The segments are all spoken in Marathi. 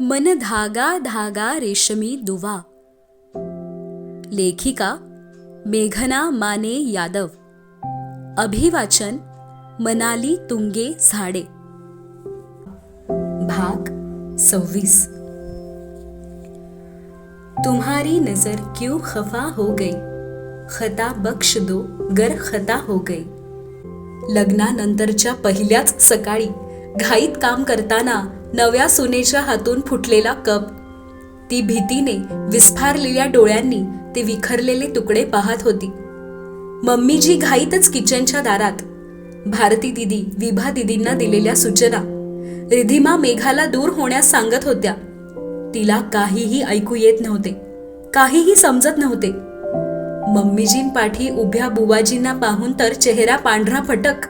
मन धागा धागा रेशमी दुवा. लेखिका मेघना माने यादव. अभिवाचन मनाली तुंगे झाडे. भाग सव्वीस. तुम्हारी नजर क्यों खफा हो गई? खता बख्श दो गर खता हो गई. लग्नानंतरच्या पहिल्याच सकाळी घाईत काम करताना नव्या सुनेच्या हातून फुटलेला कप. ती भीतीने विस्फारलेल्या डोळ्यांनी ते विखरलेले तुकडे पाहत होती. मम्मीजी घाईतच किचनच्या दारात. भारती दिदी विभा दिदींना दिलेल्या सूचना. रिधिमा मेघाला दूर होण्यास सांगत होत्या. तिला काहीही ऐकू येत नव्हते. काहीही समजत नव्हते. मम्मीजींपाठी उभ्या बुवाजींना पाहून तर चेहरा पांढरा फटक.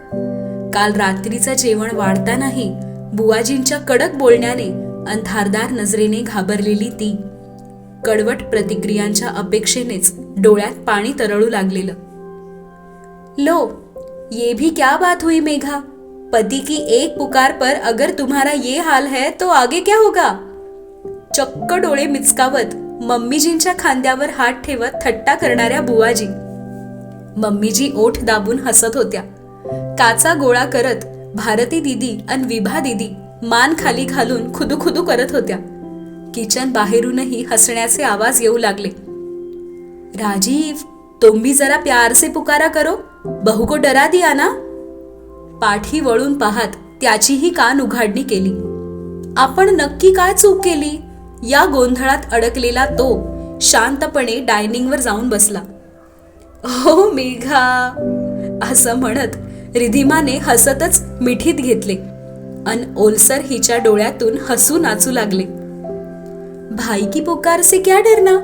काल रात्रीचं जेवण वाढतानाही बुवाजींच्या कडक बोलण्याने अंधारदार नजरेने घाबरलेली ती कडवट प्रतिक्रियांच्या अपेक्षेनेच डोळ्यात पाणी तरळू लागलेलं. लो ये भी क्या बात हुई मेघा? पति की एक पुकार पर अगर तुम्हारा ये हाल है तो आगे क्या होगा? चक्क डोळे मिचकावत मम्मीजींच्या खांद्यावर हात ठेवत थट्टा करणाऱ्या बुवाजी. मम्मीजी ओठ दाबून हसत होत्या. काचा गोळा करत भारती दिदी आणि विभा दिदी मान खाली घालून खुदुखुदू करत होत्या. किचन बाहेरूनही हसण्याचे आवाज येऊ लागले. राजीव तुम भी जरा प्यार से पुकारा करो. बहू को डरा दिया ना. पाठी वळून पाहत त्याचीही कान उघाडणी केली. आपण नक्की काय चूक केली? या गोंधळात अडकलेला तो शांतपणे डायनिंगवर जाऊन बसला. हो मेघा असं म्हणत रिधिमाने हसतच मिठीत घेतले. अन ओलसर हिच्या डोळ्यातून हसू नाचू लागले. भाई की पुकार से क्या डरना?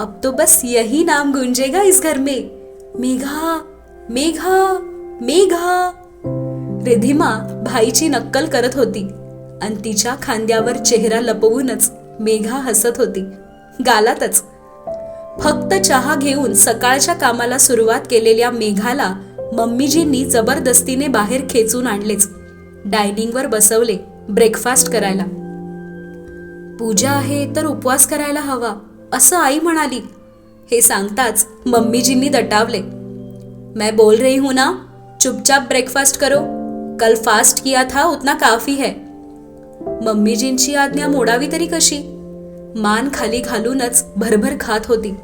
अब तो बस यही नाम गुंजेगा इस घर में। मेघा मेघा मेघा. रिधिमा भाईची नक्कल करत होती. आणि तिच्या खांद्यावर चेहरा लपवूनच मेघा हसत होती. गालातच. फक्त चहा घेऊन सकाळच्या कामाला सुरुवात केलेल्या मेघाला मम्मीजींनी जबरदस्तीने बाहेर खेचून आणलेच. डायनिंगवर बसवले ब्रेकफास्ट करायला. पूजा आहे तर उपवास करायला हवा असं आई म्हणाली. हे सांगताच मम्मीजींनी दटावले. मैं बोल रही हूं ना चुपचाप ब्रेकफास्ट करो. कल फास्ट किया था उतना काफी है. मम्मीजींची आज्ञा मोडावी तरी कशी? मान खाली घालूनच भरभर खात होती.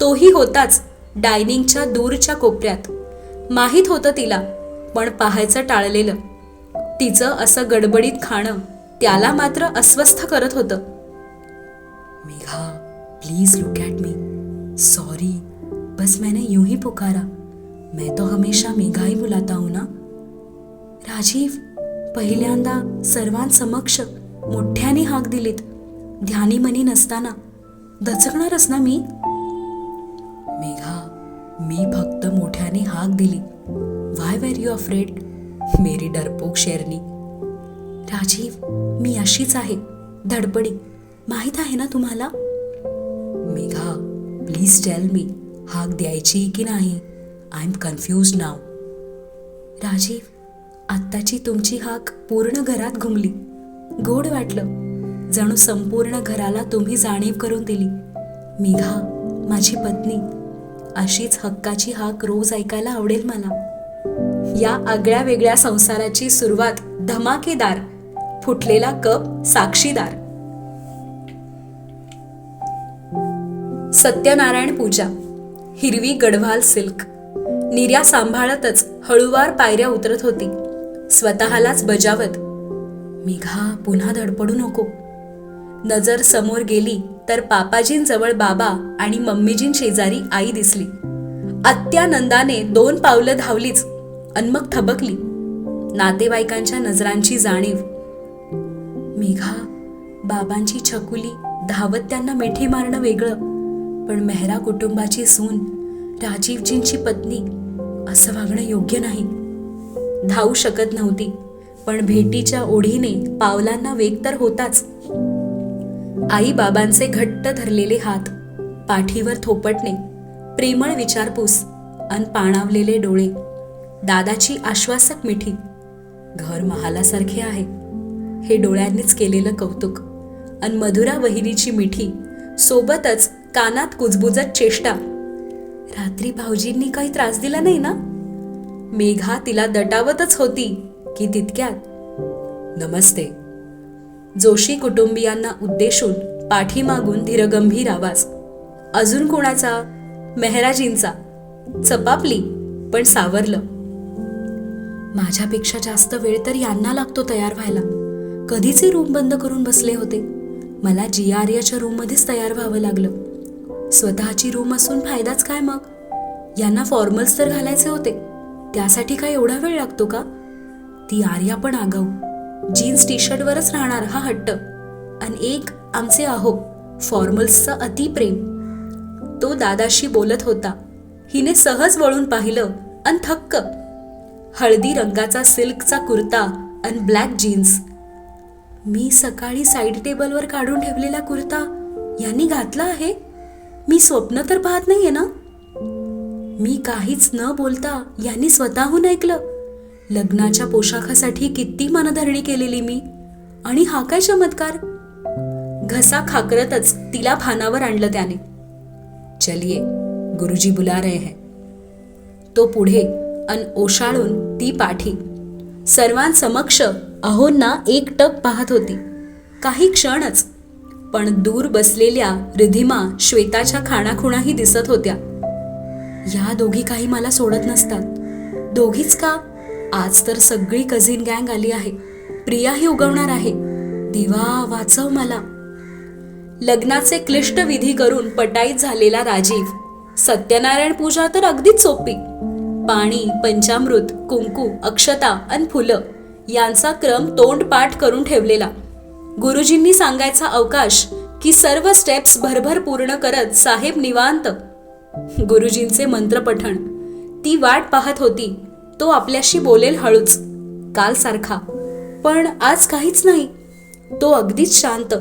तोही होताच डायनिंगच्या दूरच्या कोपऱ्यात. माहीत होतं तिला पण पाहायचं टाळलेलं. तिचं असं गडबडीत खाणं त्याला मात्र अस्वस्थ करत होतं. Megha please look at me sorry बस मैंने यूं ही पुकारा. मैं तो हमेशा मेघा ही बुलाता हूं ना. राजीव पहिल्यांदा सर्वांसमक्ष मोठ्याने हाक दिलीत. ध्यानीमनी नसताना. दचकणारच ना मी. मेघा मी फक्त मोठ्याने हाक दिली. वाय वेर यू अफ्रेड मेरी डरपोक शेरनी. राजीव मी अशीच आहे. धडपडी. माहीत आहे ना तुम्हाला? मेघा प्लीज टेल मी हाक द्यायची की नाही? आय एम कन्फ्यूज नाव राजीव आत्ताची तुमची हाक पूर्ण घरात घुमली. गोड वाटलं. जणू संपूर्ण घराला तुम्ही जाणीव करून दिली. मेघा माझी पत्नी अशीच हक्काची हाक रोज ऐकायला आवडेल मला. या आगळ्या वेगळ्या संसाराची सुरुवात धमाकेदार फुटलेला कप साक्षीदार. सत्यनारायण पूजा हिरवी गढवाल सिल्क. निर्या सांभाळतच हळूवार पायऱ्या उतरत होती. स्वतःलाच बजावत मेघा पुन्हा धडपडू नको. नजर समोर गेली तर पापाजींजवळ बाबा आणि मम्मीजीं शेजारी आई दिसली. अत्यानंदाने दोन पावलं धावलीच अन मग थबकली. नातेवाईकांच्या नजरांची जाणीव. मेघा बाबांची छकुली धावत त्यांना मिठी मारणं वेगळं पण मेहरा कुटुंबाची सून राजीवजींची पत्नी असं वागणं योग्य नाही. धावू शकत नव्हती पण भेटीच्या ओढीने पावलांना वेग तर होताच. आई बाबांचे घट्ट धरलेले हात पाठीवर थोपटणे प्रेमळ विचारपूस अन पाणावलेले डोळे दादाची आश्वासक मिठी घर महालासारखे आहे. हे डोळ्यांनीच केलेलं कौतुक अन मधुरा वहिनीची मिठी सोबतच कानात कुजबुजत चेष्टा. रात्री भाऊजींनी काही त्रास दिला नाही ना? मेघा तिला दटावतच होती की तितक्यात नमस्ते जोशी कुटुंबियांना उद्देशून पाठीमागून धीरगंभीर आवाज. अजून कोणाचा? मेहराजींचा. चपापली पण सावरलं. माझ्यापेक्षा जास्त वेळ तर यांना लागतो तयार व्हायला. कधीचे रूम बंद करून बसले होते? मला जी आर्याच्या रूममध्येच तयार व्हावं लागलं. स्वतःची रूम असून फायदाच काय मग? यांना फॉर्मल्स तर घालायचे होते. त्यासाठी काय एवढा वेळ लागतो का? ती आर्या पण आगाऊ. जीन्स टी शर्टवरच राहणार हा हट्ट. आणि एक आमचे आहो फॉर्मल्सचं अतिप्रेम तो दादाशी बोलत होता. हिने सहज वळून पाहिलं आणि थक्क. हळदी रंगाचा सिल्कचा कुर्ता आणि ब्लॅक जीन्स. मी सकाळी साईड टेबलवर काढून ठेवलेला कुर्ता यांनी घातला आहे? मी स्वप्न तर पाहत नाहीये ना? मी काहीच न बोलता यांनी स्वतःहून ऐकलं. लग्नाच्या पोशाखासाठी किती मनधरणी केलेली मी. आणि हा काय चमत्कार? घसा खाकरतच तिला भानावर आणलं त्याने. चलिये गुरुजी बुला रहे हैं. तो पुढे अन ओशाळून ती पाठी. सर्वांसमक्ष अहोंना एकटक पाहत होती. काही क्षणच पण दूर बसलेल्या रिधिमा श्वेताच्या खाणाखुणाही दिसत होत्या. या दोघी काही मला सोडत नसतात. दोघीच का आज तर सगळी कझिन गँग आली आहे. प्रियाही उगवणार आहे. देवा वाचव मला. लग्नाचे क्लिष्ट विधी करून पटाईत झालेला राजीव. सत्यनारायण पूजा तर अगदीच सोपी. पाणी पंचामृत कुंकू अक्षता आणि फुलं यांचा क्रम तोंडपाठ करून ठेवलेला. गुरुजींनी सांगायचा अवकाश की सर्व स्टेप्स भरभर पूर्ण करत साहेब निवांत. गुरुजींचे मंत्रपठण. ती वाट पाहत होती. तो आपल्याशी बोलेल हळूच काल सारखा. पण आज काहीच नाही. तो अगदीच शांत.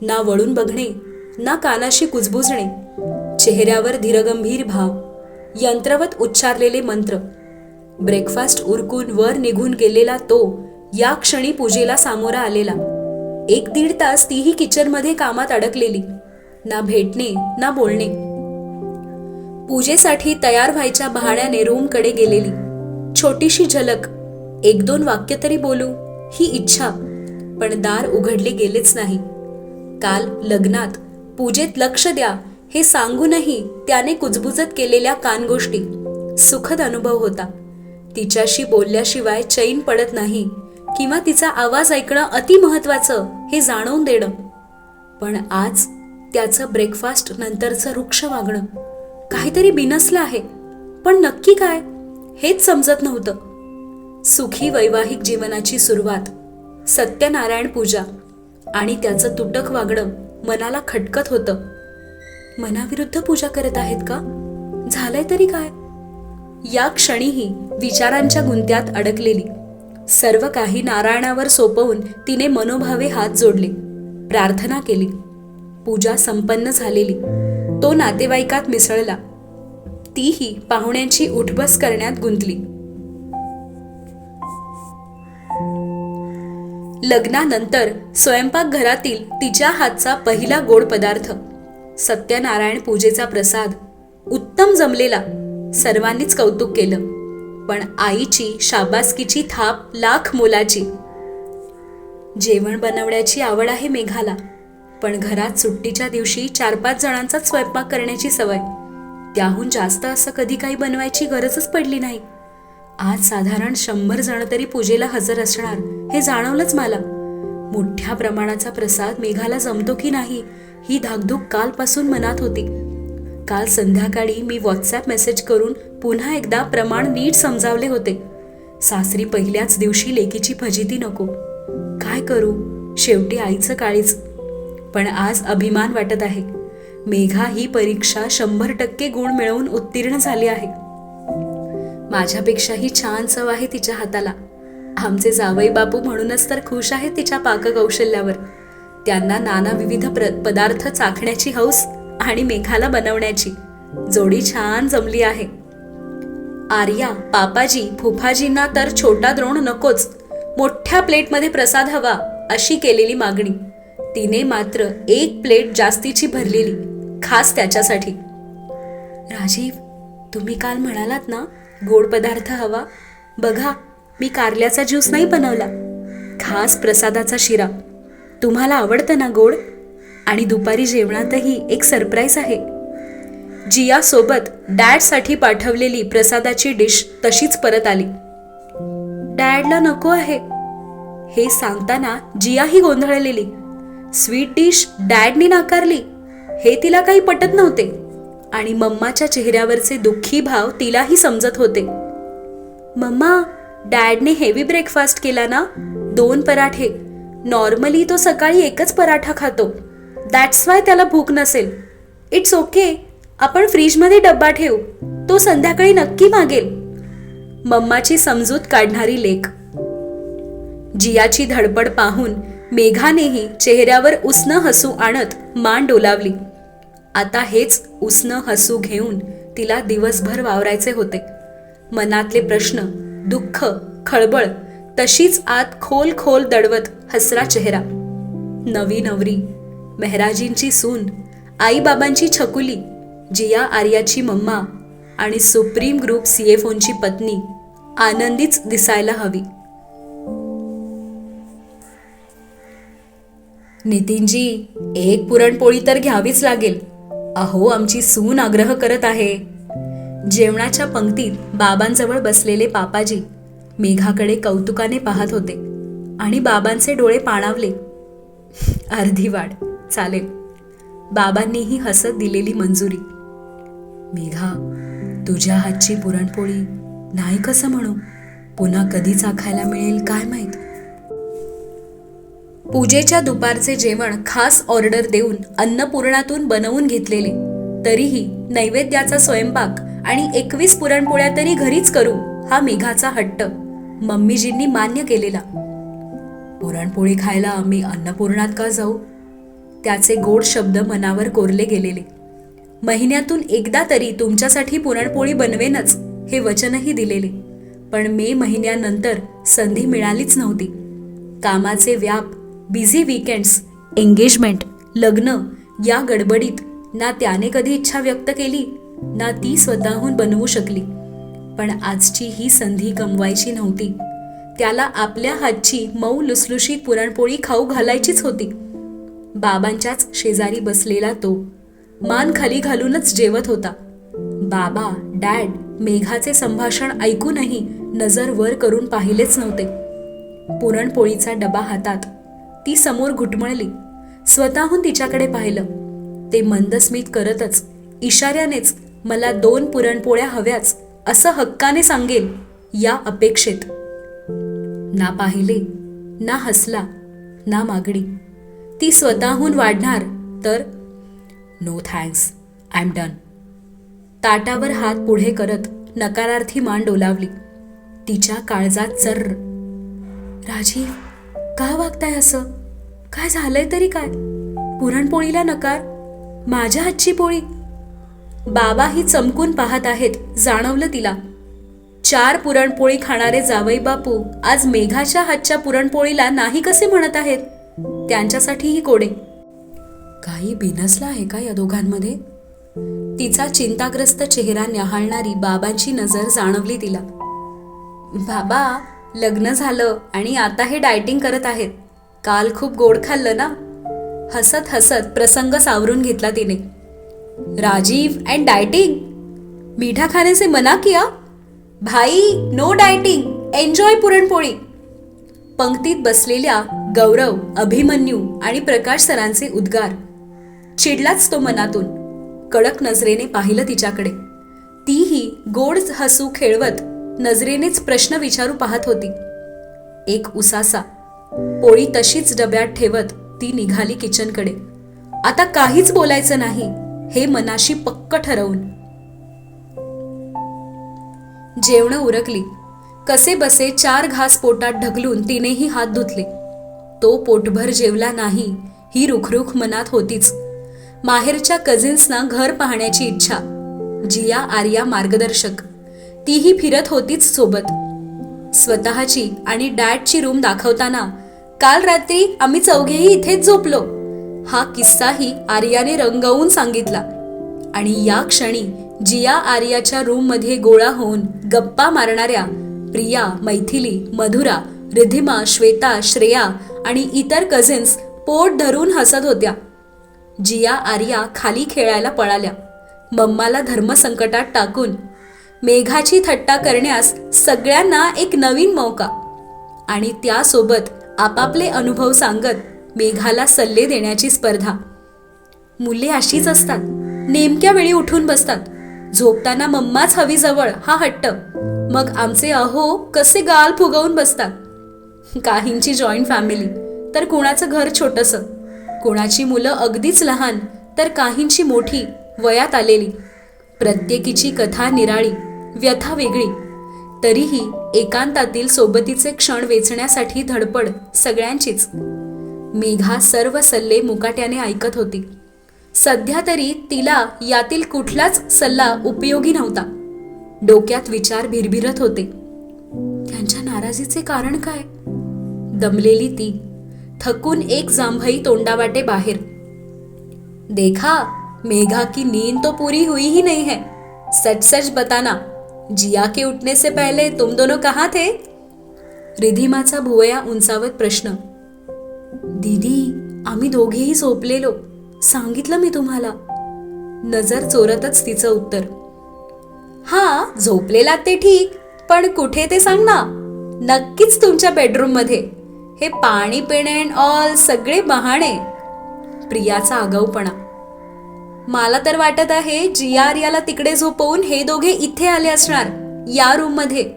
ना वळून बघणे ना कानाशी कुजबुजणे. चेहऱ्यावर धीरगंभीर भाव. यंत्रवत उच्चारलेले मंत्र. ब्रेकफास्ट उरकून वर निघून गेलेला तो या क्षणी पूजेला सामोरा आलेला. एक दीड तास तीही किचनमध्ये कामात अडकलेली. ना भेटणे ना बोलणे. पूजेसाठी तयार व्हायच्या बहाण्याने रूमकडे गेलेली. छोटीशी झलक. एक दोन वाक्य तरी बोलू ही इच्छा. पण दार उघडले गेलेच नाही. काल लग्नात पूजेत लक्ष द्या हे सांगूनही त्याने कुजबुजत केलेल्या कानगोष्टी. सुखद अनुभव होता. तिच्याशी बोलल्याशिवाय चैन पडत नाही किंवा तिचा आवाज ऐकणं अतिमहत्वाचं हे जाणवून देणं. पण आज त्याचं ब्रेकफास्ट नंतरचं वृक्ष वागणं. काहीतरी बिनसलं आहे. पण नक्की काय? हेच समजत नव्हतं. सुखी वैवाहिक जीवनाची सुरुवात सत्यनारायण पूजा आणि त्याचं तुटक वागणं मनाला खटकत होतं. मनाविरुद्ध पूजा करत आहेत का? झालंय तरी काय? या क्षणीही विचारांच्या गुंत्यात अडकलेली सर्व काही नारायणावर सोपवून तिने मनोभावे हात जोडले प्रार्थना केली. पूजा संपन्न झालेली. तो नातेवाईकात मिसळला. तीही पाहुण्यांची उठबस करण्यात गुंतली. लग्नानंतर स्वयंपाकघरातील तिच्या हातचा पहिला गोड पदार्थ सत्यनारायण पूजेचा प्रसाद उत्तम जमलेला सर्वांनीच कौतुक केलं. पण आईची शाबासकीची थाप लाख मोलाची. जेवण बनवण्याची आवड आहे मेघाला पण घरात सुट्टीच्या दिवशी चार पाच जणांचाच स्वयंपाक करण्याची सवय. त्याहून जास्त असं कधी काही बनवायची गरजच पडली नाही. आज साधारण शंभर जण तरी पूजेला हजर असणार हे जाणवलंच मला. मोठ्या प्रमाणाचा प्रसाद मेघाला जमतो की नाही ही धाकधूक कालपासून मनात होती. काल संध्याकाळी मी व्हॉट्सॲप मेसेज करून पुन्हा एकदा प्रमाण नीट समजावले होते. सासरी पहिल्याच दिवशी लेकीची फजिती नको. काय करू? शेवटी आईचं काळीच पण आज अभिमान वाटत आहे. मेघा ही परीक्षा शंभर टक्के गुण मिळवून उत्तीर्ण झाली आहे. माझ्यापेक्षाही छान चव आहे तिच्या हाताला. आमचे जावई बापू म्हणूनच तर खुश आहेत तिच्या पाककौशल्यावर त्यांना नाना विविध प्र पदार्थ चाखण्याची हौस आणि मेघाला बनवण्याची. जोडी छान जमली आहे. आर्या पापाजी फुफाजींना तर छोटा द्रोण नकोच. मोठ्या प्लेटमध्ये प्रसाद हवा अशी केलेली मागणी. तिने मात्र एक प्लेट जास्तीची भरलेली. खास त्याच्यासाठी. राजीव तुम्ही काल म्हणालात ना गोड पदार्थ हवा. बघा मी कारल्याचा ज्यूस नाही बनवला. खास प्रसादाचा शिरा. तुम्हाला आवडतं ना गोड? आणि दुपारी जेवणातही एक सरप्राईज आहे. जियासोबत डॅडसाठी पाठवलेली प्रसादाची डिश तशीच परत आली. डॅडला नको आहे. हे सांगताना जियाही गोंधळलेली. स्वीट डिश डॅडनी नाकारली. हे तिला काही पटत नव्हते. आणि मम्माच्या चेहऱ्यावरचे दुःखी भाव तिलाही समजत होते. मम्मा डॅडने हेवी ब्रेकफास्ट केला ना? दोन पराठे. नॉर्मली तो सकाळी एकच पराठा खातो. दॅट्स वाय त्याला भूक नसेल. इट्स ओके आपण फ्रीजमध्ये डब्बा ठेवू. तो संध्याकाळी नक्की मागेल. मम्माची समजूत काढणारी लेख. जियाची धडपड पाहून मेघानेही चेहऱ्यावर उष्ण हसू आणत मान डोलावली. आता हेच उसनं हसू घेऊन तिला दिवसभर वावरायचे होते. मनातले प्रश्न दुःख खळबळ तशीच आत खोल खोल दडवत हसरा चेहरा. नवी नवरी मेहराजींची सून आईबाबांची छकुली जिया आर्याची मम्मा आणि सुप्रीम ग्रुप सीएफओंची पत्नी आनंदीच दिसायला हवी. नितीनजी एक पुरणपोळी तर घ्यावीच लागेल. अहो आमची सून आग्रह करत आहे. जेवणाच्या पंक्तीत बाबांजवळ बसलेले पापाजी मेघाकडे कौतुकाने पाहत होते आणि बाबांचे डोळे पाणावले. अर्धी वाढ चालेल. बाबांनीही हसत दिलेली मंजुरी. मेघा तुझ्या हातची पुरणपोळी नाही कसं म्हणू? पुन्हा कधी चाखायला मिळेल काय माहीत? पूजेच्या दुपारचे जेवण खास ऑर्डर देऊन अन्नपूर्णातून बनवून घेतलेले. तरीही नैवेद्याचा स्वयंपाक आणि एकवीस पुरणपोळ्या तरी घरीच करू हा मेघाचा हट्ट. मम्मीजींनी मान्य केलेला. पुरणपोळी खायला मी अन्नपूर्णात का जाऊ? त्याचे गोड शब्द मनावर कोरले गेलेले. महिन्यातून एकदा तरी तुमच्यासाठी पुरणपोळी बनवेनच हे वचनही दिलेले. पण मे महिन्यानंतर संधी मिळालीच नव्हती. कामाचे व्याप बिझी वीकेंड्स एंगेजमेंट लग्न या गडबडीत ना त्याने कधी इच्छा व्यक्त केली ना ती स्वतःहून बनवू शकली. पण आजची ही संधी गमवायची नव्हती. त्याला आपल्या हातची मऊ लुसलुशीत पुरणपोळी खाऊ घालायचीच होती. बाबांच्याच शेजारी बसलेला तो मान खाली घालूनच जेवत होता. बाबा डॅड मेघाचे संभाषण ऐकूनही नजर वर करून पाहिलेच नव्हते. पुरणपोळीचा डबा हातात ती समोर घुटमळली. स्वतःहून तिच्याकडे पाहिलं. ते मंदस्मित करतच इशाऱ्यानेच मला दोन पुरणपोळ्या हव्याच असं हक्काने सांगेल या अपेक्षेत. ना पाहिले ना हसला ना मागणी. ती स्वतःहून वाढणार तर no thanks I am done. ताटावर हात पुढे करत नकारार्थी मान डोलावली. तिच्या काळजात चर्र. राजीव का वागताय असं? काय झालंय तरी काय? पुरणपोळीला नकार? माझ्या हातची पोळी? बाबा ही चमकून पाहत आहेत जाणवलं तिला. चार पुरणपोळी खाणारे जावई बापू आज मेघाच्या हातच्या पुरणपोळीला नाही कसे म्हणत आहेत? त्यांच्यासाठीही कोडे काही बिनसला आहे का या दोघांमध्ये? तिचा चिंताग्रस्त चेहरा न्याहाळणारी बाबांची नजर जाणवली तिला. बाबा लग्न झालं आणि आता हे डायटिंग करत आहेत. काल खूप गोड खाल्लं ना? हसत हसत प्रसंग सावरून घेतला तिने. राजीव अँड डायटिंग मीठा खाने से मना किया? भाई नो डायटिंग एन्जॉय पुरणपोळी. पंक्तीत बसलेल्या गौरव अभिमन्यू आणि प्रकाश सरांचे उद्गार. चिडलाच तो मनातून. कडक नजरेने पाहिलं तिच्याकडे. तीही गोड हसू खेळवत नजरेनेच प्रश्न विचारू पाहत होती. एक उसासा. पोळी तशीच डब्यात ठेवत ती निघाली किचनकडे. आता काहीच बोलायचं नाही हे मनाशी पक्क ठरवून. जेवण उरकली. कसे बसे चार घास पोटात ढकलून तिनेही हात धुतले. तो पोटभर जेवला नाही ही रुखरुख मनात होतीच. माहेरच्या कझिन्सना घर पाहण्याची इच्छा. जिया आर्या मार्गदर्शक. तीही फिरत होतीच सोबत. स्वतःची आणि डॅडची रूम दाखवताना काल रात्री आम्ही चौघेही इथेच झोपलो. हा किस्साही आर्याने रंगवून सांगितला. आणि या क्षणी जिया आर्याच्या रूममध्ये गोळा होऊन गप्पा मारणाऱ्या प्रिया मैथिली मधुरा रिधिमा श्वेता श्रेया आणि इतर कझिन्स पोट धरून हसत होत्या. जिया आर्या खाली खेळायला पळाल्या. मम्माला धर्मसंकटात टाकून मेघाची थट्टा करण्यास सगळ्यांना एक नवीन मौका. आणि त्यासोबत आपापले अनुभव सांगत मेघाला सल्ले देण्याची स्पर्धा. मुले अशीच असतात. नेमक्या वेळी उठून बसतात. झोपताना मम्माच हवी जवळ हा हट्ट. मग आमचे अहो कसे गाल फुगवून बसतात. काहींची जॉईंट फॅमिली तर कुणाचं घर छोटंसं. कोणाची मुलं अगदीच लहान तर काहींची मोठी वयात आलेली. प्रत्येकीची कथा निराळी. व्यथा वेगळी. तरीही एकांतातील सोबतीचे क्षण वेचण्यासाठी धडपड सगळ्यांचीच. मेघा सर्व सल्ले मुकाट्याने ऐकत होती. सध्या तरी तिला यातील कुठलाच सल्ला उपयोगी नव्हता. डोक्यात विचार भिरभिरत होते. त्यांच्या नाराजीचे कारण काय? दमलेली ती थकून एक जांभई तोंडावाटे बाहेर. देखा मेघा की नींद तो पूरी हुई ही नहीं है. सच सच बताना. जिया के उठने से पहले तुम दोनों कहाँ थे? रिधिमाचा भुवया उंचावत प्रश्न. दीदी आम्ही दोघेही झोपलेलो. सांगितलं मी तुम्हाला. नजर चोरतच तिचं उत्तर. हा झोपलेला ते ठीक पण कुठे ते सांग ना. नक्कीच तुमच्या बेडरूममध्ये हे पाणी पिणे ऑल सगळे बहाणे. प्रियाचा आगाऊपणा. मला तर वाटत आहे जिया आर्याला तिकडे झोपवून हे दोघे इथे आले असणार या रूममध्ये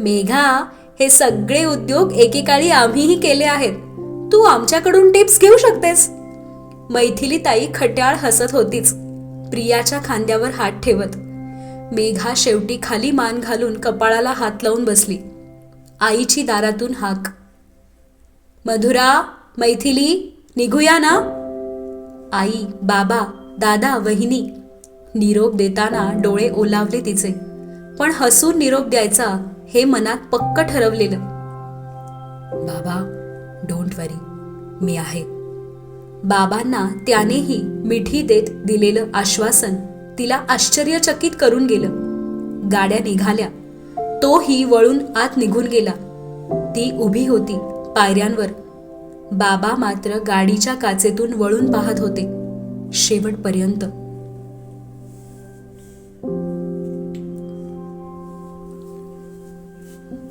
मेघा हे सगळे उद्योग एकेकाळी आम्हीही केले आहेत. तू आमच्याकडून टिप्स घेऊ शकतेस. मैथिली ताई खट्याळ हसत होतीच. प्रियाच्या खांद्यावर हात ठेवत. मेघा शेवटी खाली मान घालून कपाळाला हात लावून बसली. आईची दारातून हाक. मधुरा मैथिली निघूया ना? आई बाबा दादा वहिनी निरोप देताना डोळे ओलावले तिचे. पण हसून निरोप द्यायचा हे मनात पक्क ठरवलेलं. बाबा डोंट वरी मी आहे. बाबांना त्यानेही मिठी देत दिलेलं आश्वासन तिला आश्चर्यचकित करून गेलं. गाड्या निघाल्या. तोही वळून आत निघून गेला. ती उभी होती पायऱ्यांवर. बाबा मात्र गाडीच्या काचेतून वळून पाहत होते. शेवटपर्यंत.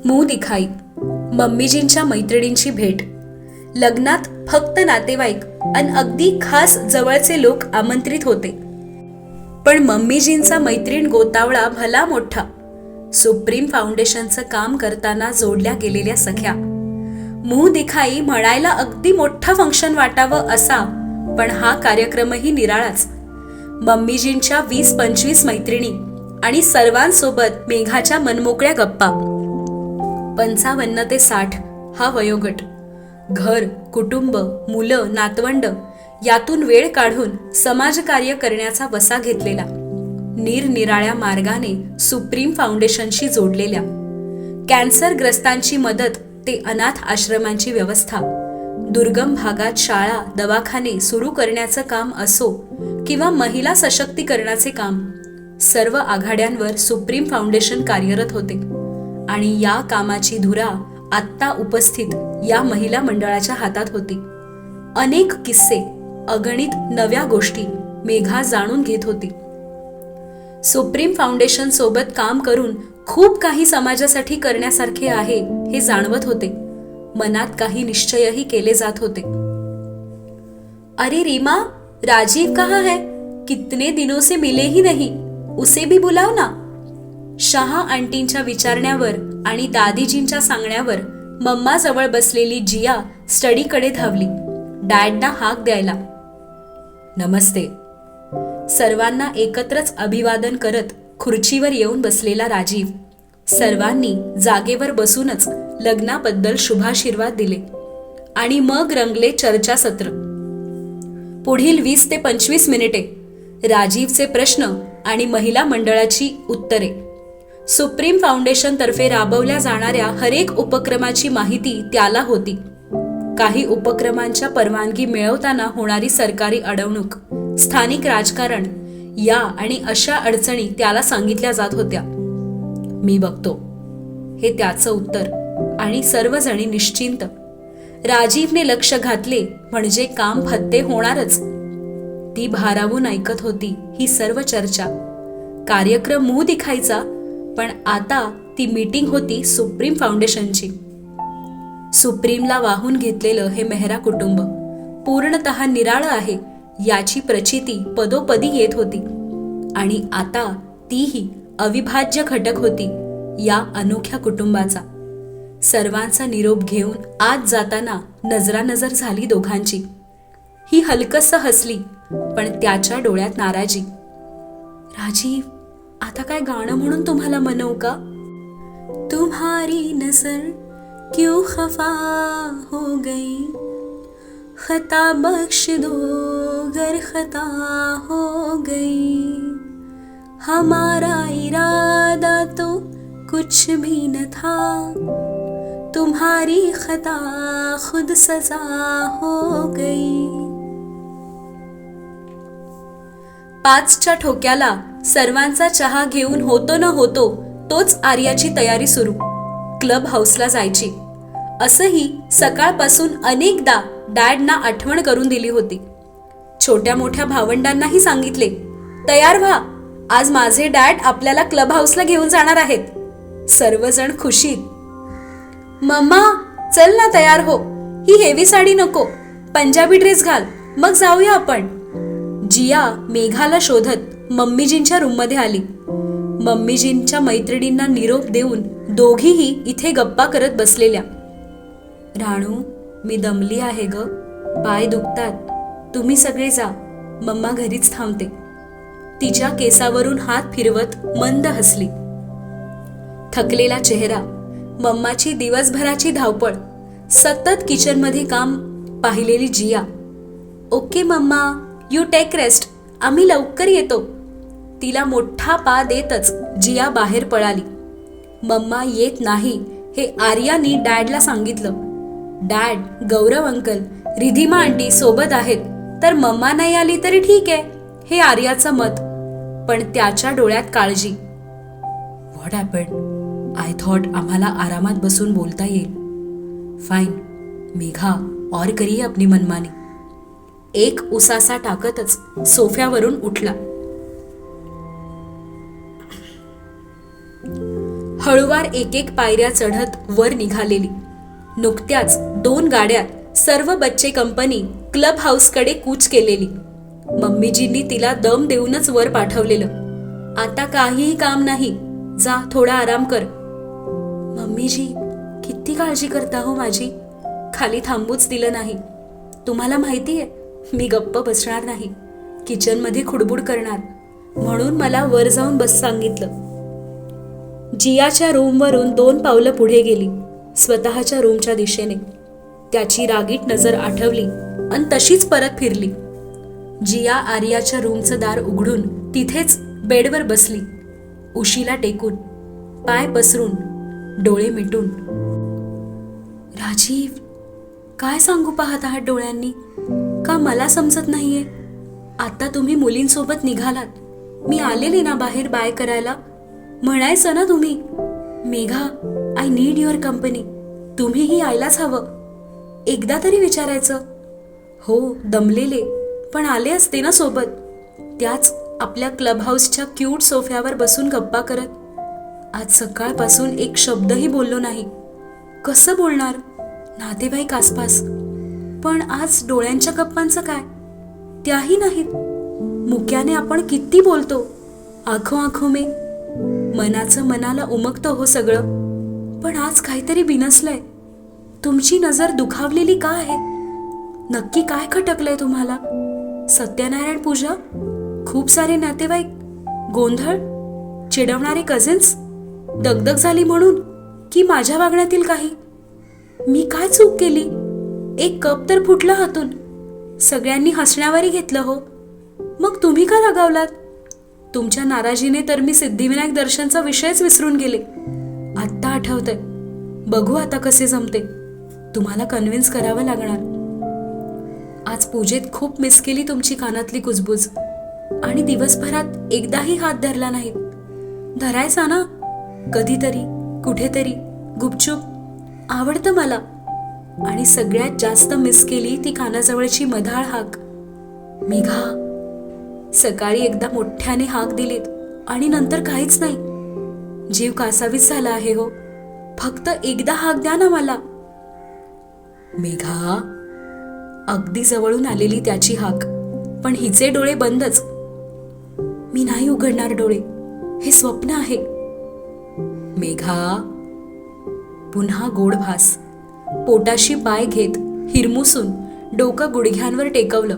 मुंह दिखाई मम्मीजींच्या मैत्रिणींची भेट. लग्नात फक्त नातेवाईक आणि अगदी खास जवळचे लोक आमंत्रित होते. पण मम्मीजींचा मैत्रीण गोतावळा भला मोठा. सुप्रीम फाउंडेशनचं काम करताना जोडल्या गेलेल्या सख्या. मुंह दिखाई म्हणायला अगदी मोठं फंक्शन वाटावं असा पण हा कार्यक्रमही निराळाच. मम्मीजींच्या वीस पंचवीस मैत्रिणी आणि सर्वांसोबत मेघाच्या मनमोकळ्या गप्पा. पंचावन्न ते साठ हा वयोगट. घर कुटुंब मुलं नातवंड यातून वेळ काढून समाजकार्य करण्याचा वसा घेतलेला. निरनिराळ्या मार्गाने सुप्रीम फाउंडेशनशी जोडलेल्या. कॅन्सरग्रस्तांची मदत ते अनाथ आश्रमांची व्यवस्था. दुर्गम भागात शाळा दवाखाने सुरू करण्याचं काम असो किंवा महिला सशक्तीकरणाचे काम सर्व आघाड्यांवर सुप्रीम फाउंडेशन कार्यरत होते. आणि या कामाची धुरा आत्ता उपस्थित या महिला मंडळाच्या हातात होती. अनेक किस्से अगणित नव्या गोष्टी मेघा जाणून घेत होती. सुप्रीम फाउंडेशन सोबत काम करून खूप काही समाजासाठी करण्यासारखे आहे हे जाणवत होते. मनात काही निश्चयही केले जात होते. अरे रीमा राजीव कहा है? कितने दिनों से मिले ही नहीं. उसे भी बुलाव ना. शहा आंटींच्या विचारण्यावर आणि दादीजींच्या सांगण्यावर मम्मा जवळ बसलेली जिया स्टडीकडे धावली. डॅडना हाक द्यायला. नमस्ते. सर्वांना एकत्रच अभिवादन करत खुर्चीवर येऊन बसलेला राजीव सर्वांनी जागेवर बसूनच लग्नाबद्दल शुभाशीर्वाद दिले आणि मग रंगले चर्चासत्र पुढील वीस ते पंचवीस मिनिटे राजीवचे प्रश्न आणि महिला मंडळाची उत्तरे. सुप्रीम फाउंडेशन तर्फे राबवल्या जाणाऱ्या हरेक उपक्रमाची माहिती त्याला होती. काही उपक्रमांच्या परवानगी मिळवताना होणारी सरकारी अडवणूक स्थानिक राजकारण या आणि अशा अडचणी त्याला सांगितल्या जात होत्या. मी बघतो. हे त्याचं उत्तर. आणि सर्वजणी निश्चिंत. राजीवने लक्ष घातले म्हणजे काम फत्ते होणारच. ती भारावून ऐकत होती ही सर्व चर्चा. कार्यक्रम मुह दिखायचा पण आता ती मीटिंग होती सुप्रीम फाउंडेशनची. सुप्रीमला वाहून घेतलेलं हे मेहरा कुटुंब पूर्णतः निराळं आहे याची प्रचिती पदोपदी येत होती. आणि आता तीही अविभाज्य घटक होती या अनोख्या कुटुंबाचा. सर्वांचा निरोप घेऊन आत जाताना नजरानजर झाली दोघांची. ही हलकस हसली पण त्याच्या डोळ्यात नाराजी. राजीव आता काय गाणं म्हणून तुम्हाला म्हणू का? तुम्हारी नजर क्यों खफा हो गई? खता बख्श दो गर खता हो गई. हमारा इरादा तो कुछ भी न था। तुम्हारी खता खुद सजा हो गई। पाचच्या ठोक्याला सर्वांचा चहा घेऊन होतो न होतो तोच आर्याची तयारी सुरू क्लब हाऊसला जायची. असंही सकाळपासून अनेकदा डॅडना आठवण करून दिली होती. छोट्या मोठ्या भावंडांनाही सांगितले तयार व्हा आज माझे डॅड आपल्याला क्लब हाऊसला घेऊन जाणार आहेत. सर्वजण खुशीत. मम्मा चल ना तयार हो. ही हेवी साडी नको. पंजाबी ड्रेस घाल. मग जाऊया आपण. जिया मेघाला शोधत मम्मीजींच्या रूममध्ये आली. मम्मीजींच्या मैत्रिणींना निरोप देऊन दोघीही इथे गप्पा करत बसलेल्या. राणू मी दमली आहे ग. पाय दुखतात. तुम्ही सगळे जा. मम्मा घरीच थांबते. तिच्या केसावरून हात फिरवत मंद हसली. थकलेला चेहरा मम्माची दिवसभराची धावपळ सतत किचनमध्ये काम पाहिलेली Jiya. Okay mumma you take rest आम्ही लवकर येतो. तिला मोठा पा देतच जिया बाहेर पळाली. मम्मा येत नाही हे आर्यानी डॅडला सांगितलं. Dad Gaurav uncle Ridhima aunty सोबत आहेत तर मम्मा नाही आली तरी ठीक आहे हे आर्याचं मत. पण त्याच्या डोळ्यात काळजी. व्हॉट हॅपन आय थॉट आम्हाला आरामात बसून बोलता येईल. फाईन मेघा और करिये अपनी मनमानी. एक उसासा टाकतच सोफ्यावरून उठला. हळुवार एक एक पायऱ्या चढत वर निघालेली. नुकत्याच दोन गाड्यात सर्व बच्चे कंपनी क्लब हाऊसकडे कूच केलेली. मम्मीजींनी तिला दम देऊनच वर पाठवलेलं. आता काहीही काम नाही. जा थोडा आराम कर. मम्मीजी किती काळजी करता हो माझी? खाली थांबूच दिलं नाही. तुम्हाला माहिती आहे मी गप्प बसणार नाही. किचनमध्ये खुडबुड करणार. म्हणून मला वर जाऊन बस सांगितलं. जियाच्या रूमवरून दोन पावलं पुढे गेली स्वतःच्या रूमच्या दिशेने. त्याची रागीट नजर आठवली आणि तशीच परत फिरली. जिया आर्याच्या रूमचं दार उघडून तिथेच बेडवर बसली. उशीला टेकून पाय पसरून डोळे मिटून. राजीव काय सांगू पाहत आहात डोळ्यांनी? का मला समजत नाहीये? आता तुम्ही मुलींसोबत निघालात. मी आलेले ना बाहेर बाय करायला? म्हणायचं ना तुम्ही? Megha I need your company तुम्हीही यायलाच हवं. एकदा तरी विचारायचं. हो दमलेले. पण आले असते ना सोबत? त्याच आपल्या क्लब हाऊसच्या क्यूट सोफ्यावर बसून गप्पा करत. आज सकाळपासून एक शब्दही बोललो नाही. कसं बोलणार? नातेवाईक आसपास. पण आज डोळ्यांच्या गप्पांचं काय? त्याही नाहीत. मुक्याने आपण किती बोलतो? आखो आखो मे. मनाचं मनाला उमगतं हो सगळं. पण आज काहीतरी बिनसलंय. तुमची नजर दुखावलेली का आहे? नक्की काय खटकलंय तुम्हाला? सत्यनारायण पूजा? खूप सारे नातेवाईक गोंधळ चिडवणारे कझिन्स दगदग झाली म्हणून की माझ्या वागण्यातील काही? मी काय चूक केली? एक कप तर फुटला हातून. सगळ्यांनी हसण्यावरही घेतलं हो. मग तुम्ही का रागावलात? तुमच्या नाराजीने तर मी सिद्धिविनायक दर्शनचा विषयच विसरून गेले. आत्ता आठवतंय. बघू आता कसे जमते. तुम्हाला कन्व्हिन्स करावं लागणार. आज पूजेत खूप मिस केली तुमची कानातली कुजबूज. आणि दिवसभरात एकदाही हात धरला नाही धरायचा ना? कधीतरी कुठेतरी गुपचूप. आवडतं मला. आणि सगळ्यात जास्त मिस केली ती कानाजवळची मधाळ हाक. मेघा सकाळी एकदा मोठ्याने हाक दिलीत. आणि नंतर काहीच नाही. जीव कासावीस झाला आहे हो. फक्त एकदा हाक द्या ना मला. मेघा अगदी जवळून आलेली त्याची हाक. पण हिचे डोळे बंदच. मी नाही उघडणार डोळे. हे स्वप्न आहे. मेघा. पुन्हा गोड भास. पोटाशी पाय घेत हिरमुसून डोकं गुडघ्यांवर टेकवलं.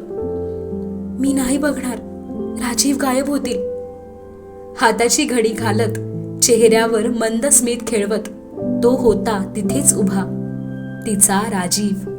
मी नाही बघणार. राजीव गायब होतील. हाताची घडी घालत चेहऱ्यावर मंद स्मित खेळवत. तो होता तिथेच उभा. तिचा राजीव.